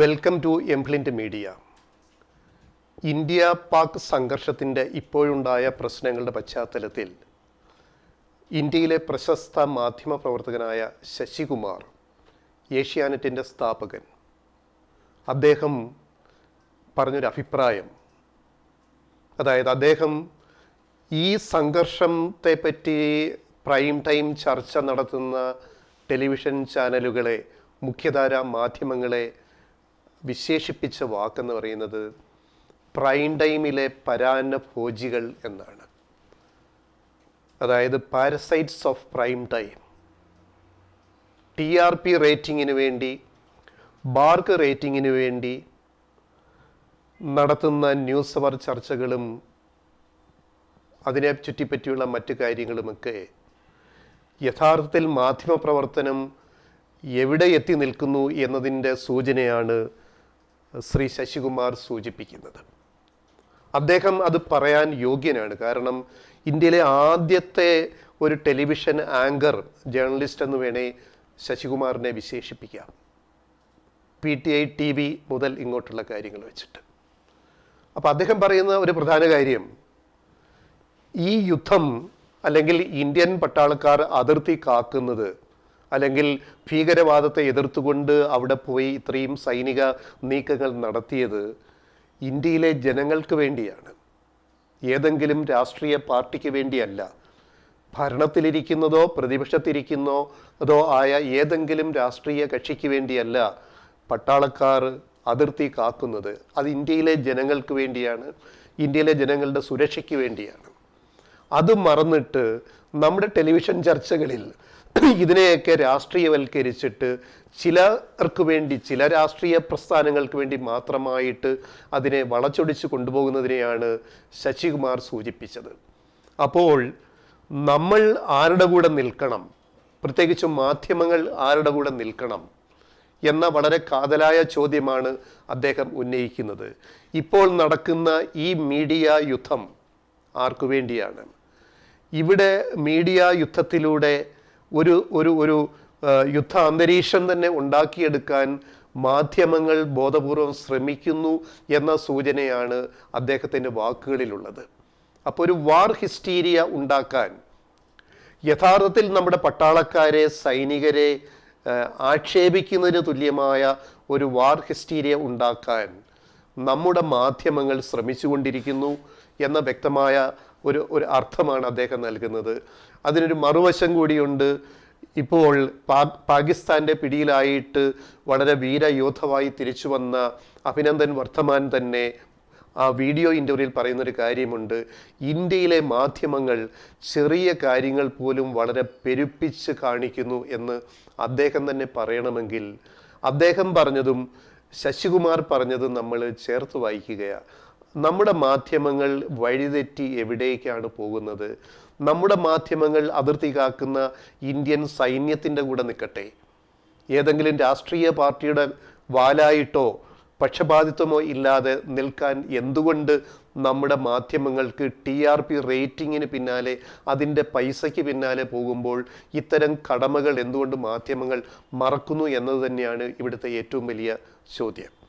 Welcome to എംപ്ലിന്റ് media India Pak സംഘർഷത്തിന്റെ ഇപ്പോഴുണ്ടായ പ്രശ്നങ്ങളുടെ പശ്ചാത്തലത്തിൽ ഇന്ത്യയിലെ പ്രശസ്ത മാധ്യമ പ്രവർത്തകനായ ശശികുമാർ ഏഷ്യാനെറ്റിന്റെ സ്ഥാപകൻ. അദ്ദേഹം പറഞ്ഞൊരു അഭിപ്രായം. അതായത് അദ്ദേഹം ഈ സംഘർഷത്തെ പറ്റി പ്രൈം ടൈം ചർച്ച നടത്തുന്ന ടെലിവിഷൻ ചാനലുകളെ മുഖ്യധാര മാധ്യമങ്ങളെ വിശേഷിപ്പിച്ച വാക്കെന്ന് പറയുന്നത് പ്രൈം ടൈമിലെ പരാന്നഭോജികൾ എന്നാണ്. അതായത് parasites of prime time T R P റേറ്റിങ്ങിന് വേണ്ടി ബാർക്ക് റേറ്റിങ്ങിന് വേണ്ടി നടത്തുന്ന ന്യൂസ് അവർ ചർച്ചകളും അതിനെ ചുറ്റിപ്പറ്റിയുള്ള മറ്റു കാര്യങ്ങളുമൊക്കെ യഥാർത്ഥത്തിൽ മാധ്യമപ്രവർത്തനം എവിടെ എത്തി നിൽക്കുന്നു എന്നതിന്റെ സൂചനയാണ് ശ്രീ ശശികുമാർ സൂചിപ്പിക്കുന്നത്. അദ്ദേഹം അത് പറയാൻ യോഗ്യനാണ്. കാരണം ഇന്ത്യയിലെ ആദ്യത്തെ ഒരു ടെലിവിഷൻ ആങ്കർ ജേർണലിസ്റ്റ് എന്ന് വേണേ ശശികുമാറിനെ വിശേഷിപ്പിക്കാം. P T I T V മുതൽ ഇങ്ങോട്ടുള്ള കാര്യങ്ങൾ വെച്ചിട്ട്. അപ്പോൾ അദ്ദേഹം പറയുന്ന ഒരു പ്രധാന കാര്യം ഈ യുദ്ധം അല്ലെങ്കിൽ ഇന്ത്യൻ പട്ടാളക്കാർ അതിർത്തി കാക്കുന്നത് അല്ലെങ്കിൽ ഭീകരവാദത്തെ എതിർത്തുകൊണ്ട് അവിടെ പോയി ഇത്രയും സൈനിക നീക്കങ്ങൾ നടത്തിയത് ഇന്ത്യയിലെ ജനങ്ങൾക്ക് വേണ്ടിയാണ്. ഏതെങ്കിലും രാഷ്ട്രീയ പാർട്ടിക്ക് വേണ്ടിയല്ല. ഭരണത്തിലിരിക്കുന്നതോ പ്രതിപക്ഷത്തിരിക്കുന്നതോ അതോ ആയ ഏതെങ്കിലും രാഷ്ട്രീയ കക്ഷിക്ക് വേണ്ടിയല്ല പട്ടാളക്കാർ അതിർത്തി കാക്കുന്നത്. അത് ഇന്ത്യയിലെ ജനങ്ങൾക്ക് വേണ്ടിയാണ് ഇന്ത്യയിലെ ജനങ്ങളുടെ സുരക്ഷയ്ക്ക് വേണ്ടിയാണ്. അത് മറന്നിട്ട് നമ്മുടെ ടെലിവിഷൻ ചർച്ചകളിൽ ഇതിനെയൊക്കെ രാഷ്ട്രീയവൽക്കരിച്ചിട്ട് ചിലർക്ക് വേണ്ടി ചില രാഷ്ട്രീയ പ്രസ്ഥാനങ്ങൾക്ക് വേണ്ടി മാത്രമായിട്ട് അതിനെ വളച്ചൊടിച്ച് കൊണ്ടുപോകുന്നതിനെയാണ് ശശികുമാർ സൂചിപ്പിച്ചത്. അപ്പോൾ നമ്മൾ ആരുടെ കൂടെ നിൽക്കണം? പ്രത്യേകിച്ചും മാധ്യമങ്ങൾ ആരുടെ കൂടെ നിൽക്കണം? എന്ന വളരെ കാതലായ ചോദ്യമാണ് അദ്ദേഹം ഉന്നയിക്കുന്നത്. ഇപ്പോൾ നടക്കുന്ന ഈ മീഡിയ യുദ്ധം ആർക്കു വേണ്ടിയാണ്? ഇവിടെ മീഡിയ യുദ്ധത്തിലൂടെ ഒരു ഒരു ഒരു യുദ്ധ അന്തരീക്ഷം തന്നെ ഉണ്ടാക്കിയെടുക്കാൻ മാധ്യമങ്ങൾ ബോധപൂർവം ശ്രമിക്കുന്നു എന്ന സൂചനയാണ് അദ്ദേഹത്തിന്റെ വാക്കുകളിലുള്ളത്. അപ്പോൾ ഒരു വാർ ഹിസ്റ്റീരിയ ഉണ്ടാക്കാൻ യഥാർത്ഥത്തിൽ നമ്മുടെ പട്ടാളക്കാരെ സൈനികരെ ആക്ഷേപിക്കുന്നതിന് തുല്യമായ ഒരു വാർ ഹിസ്റ്റീരിയ ഉണ്ടാക്കാൻ നമ്മുടെ മാധ്യമങ്ങൾ ശ്രമിച്ചുകൊണ്ടിരിക്കുന്നു. എന്ന വ്യക്തമായ ഒരു ഒരു അർത്ഥമാണ് അദ്ദേഹം നൽകുന്നത്. അതിനൊരു മറുവശം കൂടിയുണ്ട്. ഇപ്പോൾ പാ പാകിസ്ഥാന്റെ പിടിയിലായിട്ട് വളരെ വീരയോദ്ധവായി തിരിച്ചു വന്ന അഭിനന്ദൻ വർദ്ധമാൻ തന്നെ ആ വീഡിയോ ഇന്റർവ്യൂവിൽ പറയുന്നൊരു കാര്യമുണ്ട്. ഇന്ത്യയിലെ മാധ്യമങ്ങൾ ചെറിയ കാര്യങ്ങൾ പോലും വളരെ പെരുപ്പിച്ച് കാണിക്കുന്നു എന്ന് അദ്ദേഹം തന്നെ പറയണമെങ്കിൽ അദ്ദേഹം പറഞ്ഞതും ശശികുമാർ പറഞ്ഞതും നമ്മൾ ചേർത്ത് വായിക്കുകയാണ് നമ്മുടെ മാധ്യമങ്ങൾ വഴിതെറ്റി എവിടേക്കാണ് പോകുന്നത്? നമ്മുടെ മാധ്യമങ്ങൾ അതിർത്തി കാക്കുന്ന ഇന്ത്യൻ സൈന്യത്തിന്റെ കൂടെ നിൽക്കട്ടെ. ഏതെങ്കിലും രാഷ്ട്രീയ പാർട്ടിയുടെ വാലായിട്ടോ പക്ഷപാതിത്വമോ ഇല്ലാതെ നിൽക്കാൻ എന്തുകൊണ്ട് നമ്മുടെ മാധ്യമങ്ങൾക്ക് ടി ആർ പി റേറ്റിങ്ങിന് പിന്നാലെ അതിന്റെ പൈസയ്ക്ക് പിന്നാലെ പോകുമ്പോൾ ഇത്തരം കടമകൾ എന്തുകൊണ്ട് മാധ്യമങ്ങൾ മറക്കുന്നു എന്നത് തന്നെയാണ് ഇവിടുത്തെ ഏറ്റവും വലിയ ചോദ്യം.